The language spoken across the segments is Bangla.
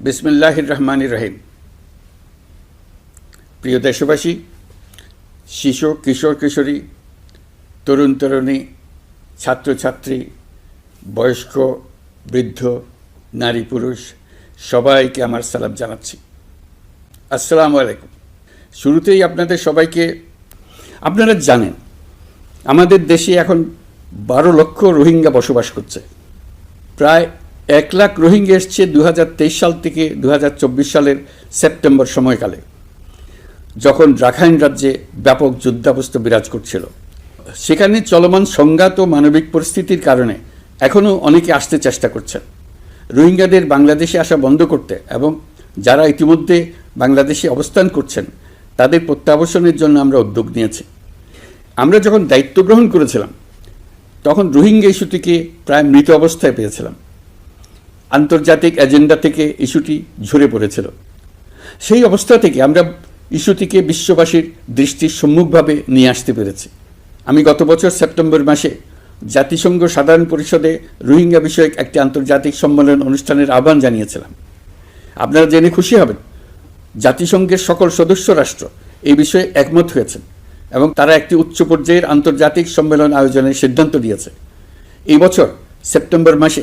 বিসমিল্লাহির রহমান রহিম প্রিয় দেশবাসী, শিশু, কিশোর, কিশোরী, তরুণ, তরুণী, ছাত্রছাত্রী, বয়স্ক, বৃদ্ধ, নারী, পুরুষ, সবাইকে আমার সালাম জানাচ্ছি। আসসালামু আলাইকুম। শুরুতেই আপনাদের সবাইকে, আপনারা জানেন, আমাদের দেশে এখন বারো লক্ষ রোহিঙ্গা বসবাস করছে। প্রায় এক লাখ রোহিঙ্গা এসছে দু হাজার তেইশ সাল থেকে দু হাজার চব্বিশ সালের সেপ্টেম্বর সময়কালে, যখন রাখাইন রাজ্যে ব্যাপক যুদ্ধাবস্থা বিরাজ করছিল। সেখানে চলমান সংঘাত ও মানবিক পরিস্থিতির কারণে এখনও অনেকে আসতে চেষ্টা করছেন। রোহিঙ্গাদের বাংলাদেশে আসা বন্ধ করতে এবং যারা ইতিমধ্যে বাংলাদেশে অবস্থান করছেন, তাদের প্রত্যাবাসনের জন্য আমরা উদ্যোগ নিয়েছি। আমরা যখন দায়িত্ব গ্রহণ করেছিলাম, তখন রোহিঙ্গা ইস্যুটিকে প্রায় মৃত অবস্থায় পেয়েছিলাম। আন্তর্জাতিক এজেন্ডা থেকে ইস্যুটি ঝরে পড়েছিল। সেই অবস্থা থেকে আমরা ইস্যুটিকে বিশ্ববাসীর দৃষ্টির সম্মুখভাবে নিয়ে আসতে পেরেছি। আমি গত বছর সেপ্টেম্বর মাসে জাতিসংঘ সাধারণ পরিষদে রোহিঙ্গা বিষয়ক একটি আন্তর্জাতিক সম্মেলন অনুষ্ঠানের আহ্বান জানিয়েছিলাম। আপনারা জেনে খুশি হবেন, জাতিসংঘের সকল সদস্য রাষ্ট্র এই বিষয়ে একমত হয়েছেন এবং তারা একটি উচ্চ পর্যায়ের আন্তর্জাতিক সম্মেলন আয়োজনের সিদ্ধান্ত নিয়েছে। এই বছর সেপ্টেম্বর মাসে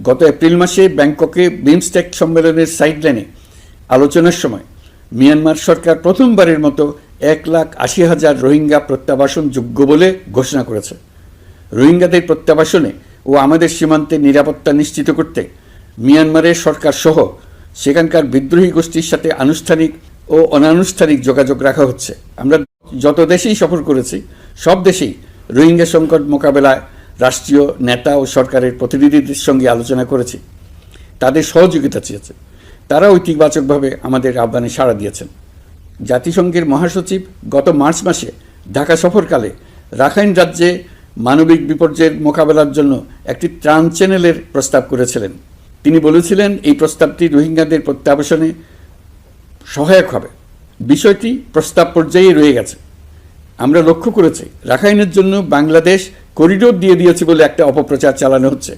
গত এপ্রিল মাসে ব্যাংককে বিমস্টেক সম্মেলনের সাইডলাইনে আলোচনার সময় মিয়ানমার সরকার প্রথমবারের মতো এক লাখ আশি হাজার রোহিঙ্গা প্রত্যাবাসন যোগ্য বলে ঘোষণা করেছে। রোহিঙ্গাদের প্রত্যাবাসনে ও আমাদের সীমান্তে নিরাপত্তা নিশ্চিত করতে মিয়ানমারের সরকার সহ সেখানকার বিদ্রোহী গোষ্ঠীর সাথে আনুষ্ঠানিক ও অনানুষ্ঠানিক যোগাযোগ রাখা হচ্ছে। আমরা যত দেশেই সফর করেছি, সব দেশেই রোহিঙ্গা সংকট মোকাবেলায় রাষ্ট্রীয় নেতা ও সরকারের প্রতিনিধিদের সঙ্গে আলোচনা করেছি। তাদের সহযোগিতা চেয়েছে। তারা ঐতিবাচকভাবে আমাদের আহ্বানে সাড়া দিয়েছেন। জাতিসংঘের মহাসচিব গত মার্চ মাসে ঢাকা সফরকালে রাখাইন রাজ্যে মানবিক বিপর্যয়ের মোকাবেলার জন্য একটি ত্রাণ চ্যানেলের প্রস্তাব করেছিলেন। তিনি বলেছিলেন, এই প্রস্তাবটি রোহিঙ্গাদের প্রত্যাবাসনে সহায়ক হবে। বিষয়টি প্রস্তাব পর্যায়ে রয়ে গেছে। আমরা লক্ষ্য করেছি, রাখাইনের জন্য বাংলাদেশ করিডোর দিয়ে দিয়েছে বলে একটা অপপ্রচার চালানো হচ্ছে।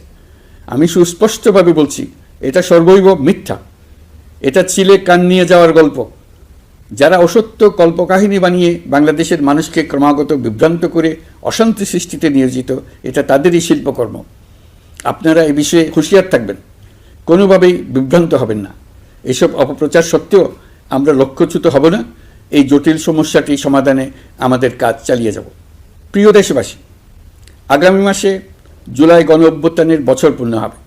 আমি সুস্পষ্টভাবে বলছি, এটা সর্বৈব মিথ্যা। এটা চিলে কান নিয়ে যাওয়ার গল্প। যারা অসত্য কল্পকাহিনী বানিয়ে বাংলাদেশের মানুষকে ক্রমাগত বিভ্রান্ত করে অশান্তি সৃষ্টিতে নিয়োজিত, এটা তাদেরই শিল্পকর্ম। আপনারা এ বিষয়ে হুঁশিয়ার থাকবেন। কোনোভাবেই বিভ্রান্ত হবেন না। এসব অপপ্রচার সত্ত্বেও আমরা লক্ষ্যচ্যুত হব না। এই জটিল সমস্যাটি সমাধানে আমাদের কাজ চালিয়ে যাব। প্রিয় দেশবাসী আগামী মাসে জুলাই গণ অভ্যুত্থানের বছর পূর্ণ হবে।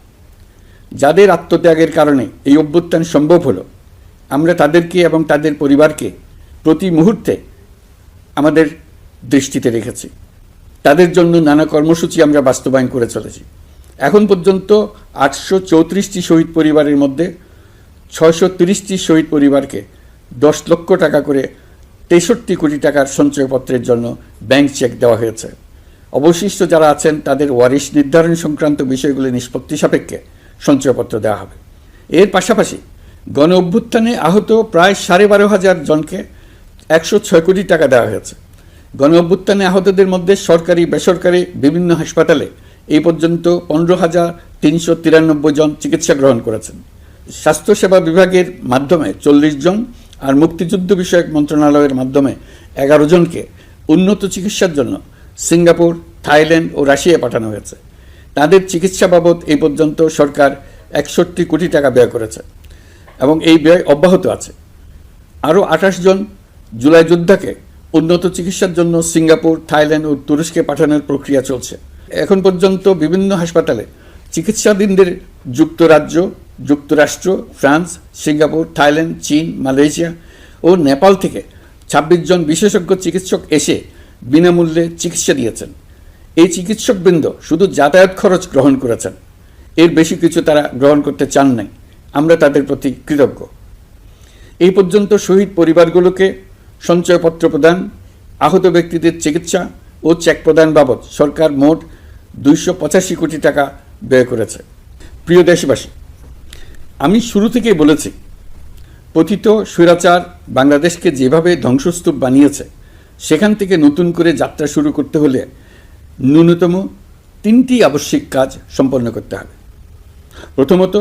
যাদের আত্মত্যাগের কারণে এই অভ্যুত্থান সম্ভব হলো, আমরা তাদেরকে এবং তাদের পরিবারকে প্রতি মুহূর্তে আমাদের দৃষ্টিতে রেখেছি। তাদের জন্য নানা কর্মসূচি আমরা বাস্তবায়ন করে চলেছি। এখন পর্যন্ত আটশো চৌত্রিশটি শহীদ পরিবারের মধ্যে ছয়শো তিরিশটি শহীদ পরিবারকে দশ লক্ষ টাকা করে তেষট্টি কোটি টাকার সঞ্চয়পত্রের জন্য ব্যাংক চেক দেওয়া হয়েছে। অবশিষ্ট যারা আছেন, তাদের ওয়ারিশ নির্ধারণ সংক্রান্ত বিষয়গুলি নিষ্পত্তি সাপেক্ষে সঞ্চয়পত্র দেওয়া হবে। এর পাশাপাশি গণ অভ্যুত্থানে আহত প্রায় সাড়ে বারো হাজার জনকে একশো ছয় কোটি টাকা দেওয়া হয়েছে। গণ অভ্যুত্থানে আহতদের মধ্যে সরকারি, বেসরকারি বিভিন্ন হাসপাতালে এই পর্যন্ত পনেরো হাজার তিনশো তিরানব্বই জন চিকিৎসা গ্রহণ করেছেন। স্বাস্থ্যসেবা বিভাগের মাধ্যমে চল্লিশ জন আর মুক্তিযুদ্ধ বিষয়ক মন্ত্রণালয়ের মাধ্যমে এগারো জনকে উন্নত চিকিৎসার জন্য সিঙ্গাপুর, থাইল্যান্ড ও রাশিয়া পাঠানো হয়েছে। তাদের চিকিৎসা বাবদ এই পর্যন্ত সরকার একষট্টি কোটি টাকা ব্যয় করেছে এবং এই ব্যয় অব্যাহত আছে। আরও আঠাশ জন জুলাই যোদ্ধাকে উন্নত চিকিৎসার জন্য সিঙ্গাপুর, থাইল্যান্ড ও তুরস্কে পাঠানোর প্রক্রিয়া চলছে। এখন পর্যন্ত বিভিন্ন হাসপাতালে চিকিৎসাধীনদের যুক্তরাজ্য, যুক্তরাষ্ট্র, ফ্রান্স, সিঙ্গাপুর, থাইল্যান্ড, চীন, মালয়েশিয়া ও নেপাল থেকে ছাব্বিশ জন বিশেষজ্ঞ চিকিৎসক এসে বিনামূল্যে চিকিৎসা দিয়েছেন। এই চিকিৎসকবৃন্দ শুধু যাতায়াত খরচ গ্রহণ করেছেন। এর বেশি কিছু তারা গ্রহণ করতে চান নাই। আমরা তাদের প্রতি কৃতজ্ঞ। এই পর্যন্ত শহীদ পরিবারগুলোকে সঞ্চয়পত্র প্রদান, আহত ব্যক্তিদের চিকিৎসা ও চেক প্রদান বাবদ সরকার মোট দুইশো পঁচাশি কোটি টাকা ব্যয় করেছে। প্রিয় দেশবাসী, আমি শুরু থেকেই বলেছি, পতিত স্বৈরাচার বাংলাদেশকে যেভাবে ধ্বংসস্তূপ বানিয়েছে সেখান থেকে নতুন করে যাত্রা শুরু করতে হলে ন্যূনতম তিনটি আবশ্যিক কাজ সম্পন্ন করতে হবে। প্রথমত,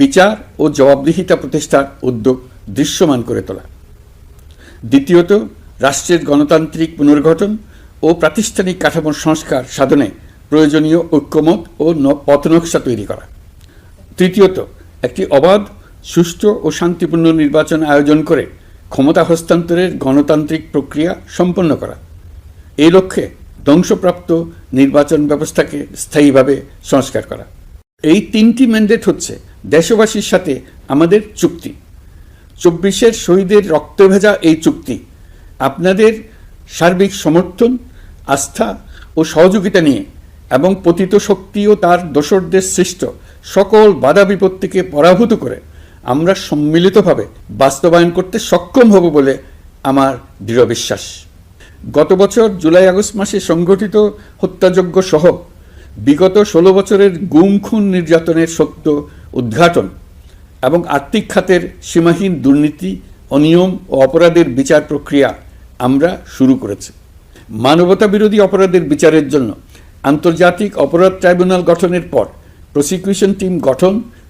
বিচার ও জবাবদিহিতা প্রতিষ্ঠার উদ্যোগ দৃশ্যমান করে তোলা। দ্বিতীয়ত, রাষ্ট্রের গণতান্ত্রিক পুনর্গঠন ও প্রাতিষ্ঠানিক কাঠামোর সংস্কার সাধনে প্রয়োজনীয় ঐক্যমত ও পথনকশা তৈরি করা। তৃতীয়ত, একটি অবাধ, সুষ্ঠু ও শান্তিপূর্ণ নির্বাচন আয়োজন করে ক্ষমতা হস্তান্তরের গণতান্ত্রিক প্রক্রিয়া সম্পন্ন করা। এই লক্ষ্যে ধ্বংসপ্রাপ্ত নির্বাচন ব্যবস্থাকে স্থায়ীভাবে সংস্কার করা। এই তিনটি ম্যান্ডেট হচ্ছে দেশবাসীর সাথে আমাদের চুক্তি। চব্বিশের শহীদের রক্ত ভেজা এই চুক্তি, আপনাদের সার্বিক সমর্থন, আস্থা ও সহযোগিতা নিয়ে এবং পতিত শক্তি ও তার দোসরদের সৃষ্ট সকল বাধা বিপত্তিকে পরাভূত করে আমরা সম্মিলিতভাবে বাস্তবায়ন করতে সক্ষম হব বলে আমার দৃঢ় বিশ্বাস। গত বছর জুলাই আগস্ট মাসে সংগঠিত হত্যাযজ্ঞ সহ বিগত ষোলো বছরের গুম খুন নির্যাতনের সত্য উদ্ঘাটন এবং আর্থিক খাতের সীমাহীন দুর্নীতি, অনিয়ম ও অপরাধের বিচার প্রক্রিয়া আমরা শুরু করেছি। মানবতা বিরোধী অপরাধের বিচারের জন্য আন্তর্জাতিক অপরাধ ট্রাইব্যুনাল গঠনের পর প্রসিকিউশন টিম গঠন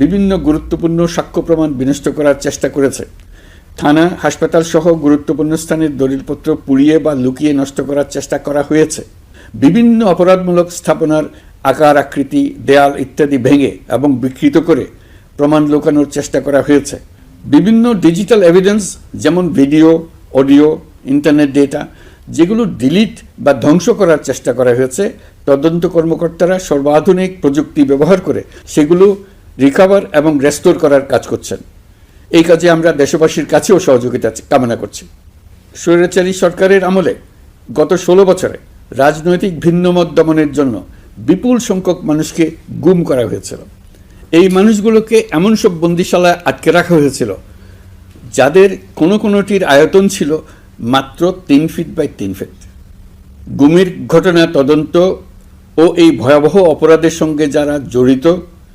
বিভিন্ন গুরুত্বপূর্ণ সাক্ষ্য প্রমাণ বিনষ্ট করার চেষ্টা করেছে। থানা, হাসপাতাল সহ গুরুত্বপূর্ণ স্থানের দলিলপত্র পুড়িয়ে বা লুকিয়ে নষ্ট করার চেষ্টা করা হয়েছে। বিভিন্ন অপরাধমূলক স্থাপনার আকার, আকৃতি, দেয়াল ইত্যাদি ভেঙে এবং বিকৃত করে প্রমাণ লুকানোর চেষ্টা করা হয়েছে। বিভিন্ন ডিজিটাল এভিডেন্স যেমন ভিডিও, অডিও, ইন্টারনেট ডেটা, যেগুলো ডিলিট বা ধ্বংস করার চেষ্টা করা হয়েছে, তদন্ত কর্মকর্তারা সর্বাধুনিক প্রযুক্তি ব্যবহার করে সেগুলো রিকভার এবং রেস্টোর করার কাজ করছেন। এই কাজে আমরা দেশবাসীর কাছেও সহযোগিতা কামনা করছি। স্বৈরাচারী সরকারের আমলে গত ষোলো বছরে রাজনৈতিক ভিন্নমত দমনের জন্য বিপুল সংখ্যক মানুষকে গুম করা হয়েছিল। এই মানুষগুলোকে এমন সব বন্দিশালায় আটকে রাখা হয়েছিল, যাদের কোনো কোনোটির আয়তন ছিল মাত্র তিন ফিট বাই তিন ফিট গুমের ঘটনা তদন্ত ও এই ভয়াবহ অপরাধের সঙ্গে যারা জড়িত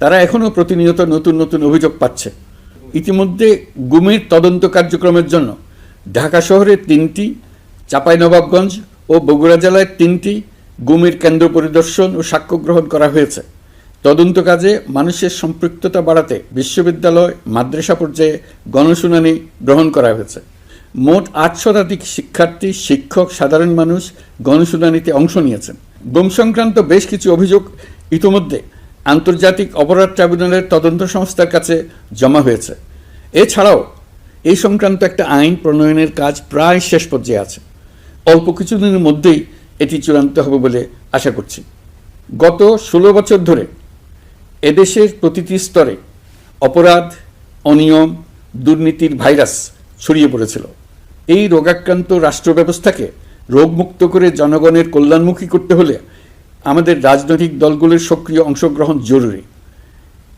তারা এখনও প্রতিনিয়ত নতুন নতুন অভিযোগ পাচ্ছে। ইতিমধ্যে গুমের তদন্ত কার্যক্রমের জন্য ঢাকা শহরে তিনটি, চাঁপাইনবাবগঞ্জ ও বগুড়া জেলায় তিনটি গুমের কেন্দ্র পরিদর্শন ও সাক্ষ্য গ্রহণ করা হয়েছে। তদন্ত কাজে মানুষের সম্পৃক্ততা বাড়াতে বিশ্ববিদ্যালয়, মাদ্রাসা পর্যায়ে গণশুনানি গ্রহণ করা হয়েছে। মোট আট শতাধিক শিক্ষার্থী, শিক্ষক, সাধারণ মানুষ গণশুনানিতে অংশ নিয়েছেন। গুম সংক্রান্ত বেশ কিছু অভিযোগ ইতোমধ্যে আন্তর্জাতিক অপরাধ ট্রাইব্যুনালের তদন্ত সংস্থার কাছে জমা হয়েছে। এছাড়াও, এই সংক্রান্ত একটা আইন প্রণয়নের কাজ প্রায় শেষ পর্যায়ে আছে। অল্প কিছুদিনের মধ্যেই এটি চূড়ান্ত হবে বলে আশা করছি। গত ষোলো বছর ধরে এদেশের প্রতিটি স্তরে অপরাধ, অনিয়ম, দুর্নীতির ভাইরাস ছড়িয়ে পড়েছিল। এই রোগাক্রান্ত রাষ্ট্র ব্যবস্থাকে রোগমুক্ত করে জনগণের কল্যাণমুখী করতে হলে আমাদের রাজনৈতিক দলগুলোর সক্রিয় অংশগ্রহণ জরুরি।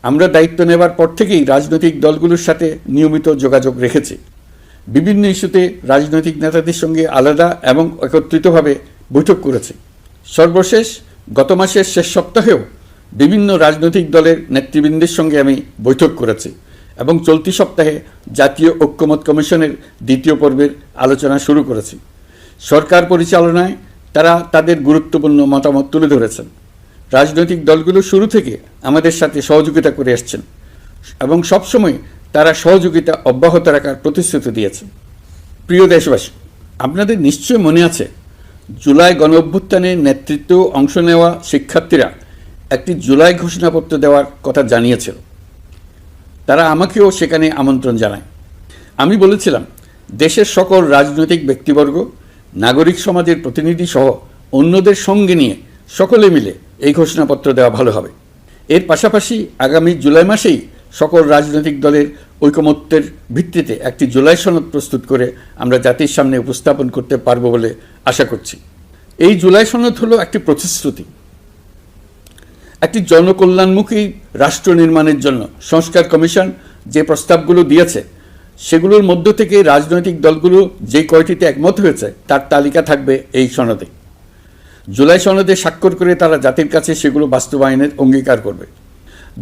আমরা দায়িত্ব নেবার পর থেকেই রাজনৈতিক দলগুলোর সাথে নিয়মিত যোগাযোগ রেখেছি। বিভিন্ন ইস্যুতে রাজনৈতিক নেতাদের সঙ্গে আলাদা এবং একত্রিতভাবে বৈঠক করেছি। সর্বশেষ গত মাসের শেষ সপ্তাহেও বিভিন্ন রাজনৈতিক দলের নেতৃবৃন্দের সঙ্গে আমি বৈঠক করেছি এবং চলতি সপ্তাহে জাতীয় ঐক্যমত কমিশনের দ্বিতীয় পর্বের আলোচনা শুরু করেছি। সরকার পরিচালনায় তারা তাদের গুরুত্বপূর্ণ মতামত তুলে ধরেছেন। রাজনৈতিক দলগুলো শুরু থেকে আমাদের সাথে সহযোগিতা করে আসছেন এবং সবসময় তারা সহযোগিতা অব্যাহত রাখার প্রতিশ্রুতি দিয়েছে প্রিয় দেশবাসী, আপনাদের নিশ্চয় মনে আছে, জুলাই গণ অভ্যুত্থানে নেতৃত্ব অংশ নেওয়া শিক্ষার্থীরা একটি জুলাই ঘোষণাপত্র দেওয়ার কথা জানিয়েছিল। তারা আমাকেও সেখানে আমন্ত্রণ জানায়। আমি বলেছিলাম, দেশের সকল রাজনৈতিক ব্যক্তিবর্গ নাগরিক সমাজের প্রতিনিধি সহ অন্যদের সঙ্গে নিয়ে সকলে মিলে এই ঘোষণাপত্র দেওয়া ভালো হবে। এর পাশাপাশি আগামী জুলাই মাসেই সকল রাজনৈতিক দলের ঐকমত্যের ভিত্তিতে একটি জুলাই সনদ প্রস্তুত করে আমরা জাতির সামনে উপস্থাপন করতে পারব বলে আশা করছি। এই জুলাই সনদ হলো একটি প্রতিশ্রুতি। একটি জনকল্যাণমুখী রাষ্ট্র নির্মাণের জন্য সংস্কার কমিশন যে প্রস্তাবগুলো দিয়েছে সেগুলোর মধ্য থেকে রাজনৈতিক দলগুলো যে কয়টিতে একমত হয়েছে, তার তালিকা থাকবে এই সনদে। জুলাই সনদে স্বাক্ষর করে তারা জাতির কাছে সেগুলো বাস্তবায়নের অঙ্গীকার করবে।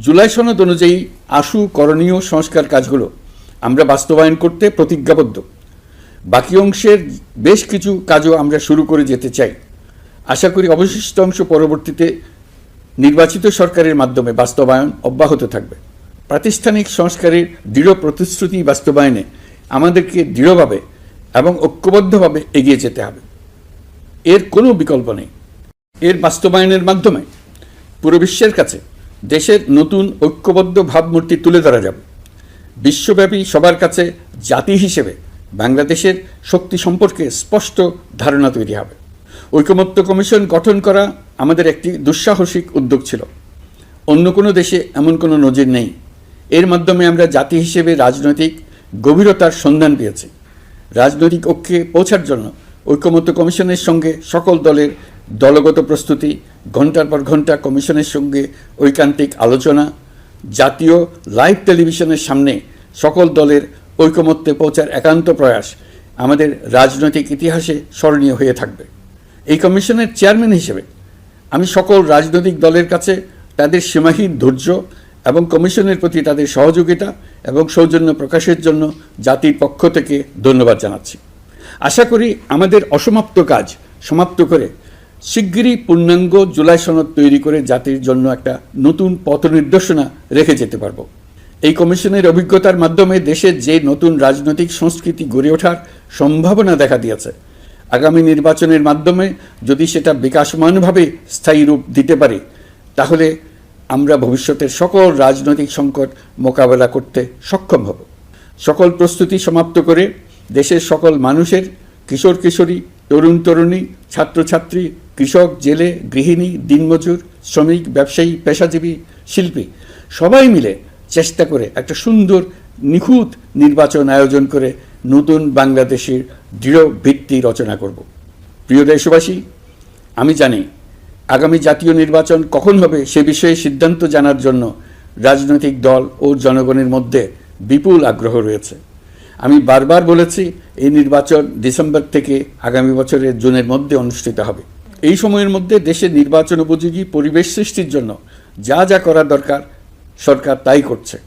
জুলাই সনদ অনুযায়ী আশু করণীয় সংস্কার কাজগুলো আমরা বাস্তবায়ন করতে প্রতিজ্ঞাবদ্ধ। বাকি অংশের বেশ কিছু কাজও আমরা শুরু করে যেতে চাই। আশা করি অবশিষ্ট অংশ পরবর্তীতে নির্বাচিত সরকারের মাধ্যমে বাস্তবায়ন অব্যাহত থাকবে। প্রাতিষ্ঠানিক সংস্কারের দৃঢ় প্রতিশ্রুতি বাস্তবায়নে আমাদেরকে দৃঢ়ভাবে এবং ঐক্যবদ্ধভাবে এগিয়ে যেতে হবে। এর কোনো বিকল্প নেই। এর বাস্তবায়নের মাধ্যমে পুরো বিশ্বের কাছে দেশের নতুন ঐক্যবদ্ধ ভাবমূর্তি তুলে ধরা যাবে। বিশ্বব্যাপী সবার কাছে জাতি হিসেবে বাংলাদেশের শক্তি সম্পর্কে স্পষ্ট ধারণা তৈরি হবে। ঐকমত্য কমিশন গঠন করা আমাদের একটি দুঃসাহসিক উদ্যোগ ছিল। অন্য কোনো দেশে এমন কোনো নজির নেই। মাধ্যমে আমরা জাতি হিসেবে রাজনৈতিক গভীরতার সন্ধান পেয়েছি। রাজনৈতিক ঐক্যে পৌঁছার জন্য ঐকমত্য কমিশনের সঙ্গে সকল দলের দলগত প্রস্তুতি ঘণ্টার পর ঘণ্টা কমিশনের সঙ্গে ঐকান্তিক আলোচনা, জাতীয় লাইভ টেলিভিশনের সামনে সকল দলের ঐকমত্যে পৌঁছার একান্ত প্রয়াস আমাদের রাজনৈতিক ইতিহাসে স্মরণীয় হয়ে থাকবে। এই কমিশনের চেয়ারম্যান হিসেবে আমি সকল রাজনৈতিক দলের কাছে তাদের সীমাহীন ধৈর্য এবং কমিশনের প্রতি তাদের সহযোগিতা এবং সৌজন্য প্রকাশের জন্য জাতির পক্ষ থেকে ধন্যবাদ জানাচ্ছি। আশা করি আমাদের অসমাপ্ত কাজ সমাপ্ত করে শিগগিরই পূর্ণাঙ্গ জুলাই সনদ তৈরি করে জাতির জন্য একটা নতুন পথ নির্দেশনা রেখে যেতে পারব। এই কমিশনের অভিজ্ঞতার মাধ্যমে দেশের যে নতুন রাজনৈতিক সংস্কৃতি গড়ে ওঠার সম্ভাবনা দেখা দিয়েছে, আগামী নির্বাচনের মাধ্যমে যদি সেটা বিকাশমানভাবে স্থায়ী রূপ দিতে পারে, তাহলে আমরা ভবিষ্যতের সকল রাজনৈতিক সংকট মোকাবেলা করতে সক্ষম হব। সকল প্রস্তুতি সমাপ্ত করে দেশের সকল মানুষের, কিশোর কিশোরী, তরুণ তরুণী, ছাত্রছাত্রী, কৃষক, জেলে, গৃহিণী, দিনমজুর, শ্রমিক, ব্যবসায়ী, পেশাজীবী, শিল্পী, সবাই মিলে চেষ্টা করে একটা সুন্দর, নিখুঁত নির্বাচন আয়োজন করে নতুন বাংলাদেশের দৃঢ় ভিত্তি রচনা করব। প্রিয় দেশবাসী, আমি জানি আগামী জাতীয় নির্বাচন কখন হবে সে বিষয়ে সিদ্ধান্ত জানার জন্য রাজনৈতিক দল ও জনগণের মধ্যে বিপুল আগ্রহ রয়েছে। আমি বারবার বলেছি, এই নির্বাচন ডিসেম্বর থেকে আগামী বছরের জুনের মধ্যে অনুষ্ঠিত হবে। এই সময়ের মধ্যে দেশের নির্বাচন উপযোগী পরিবেশ সৃষ্টির জন্য যা যা করা দরকার, সরকার তাই করছে।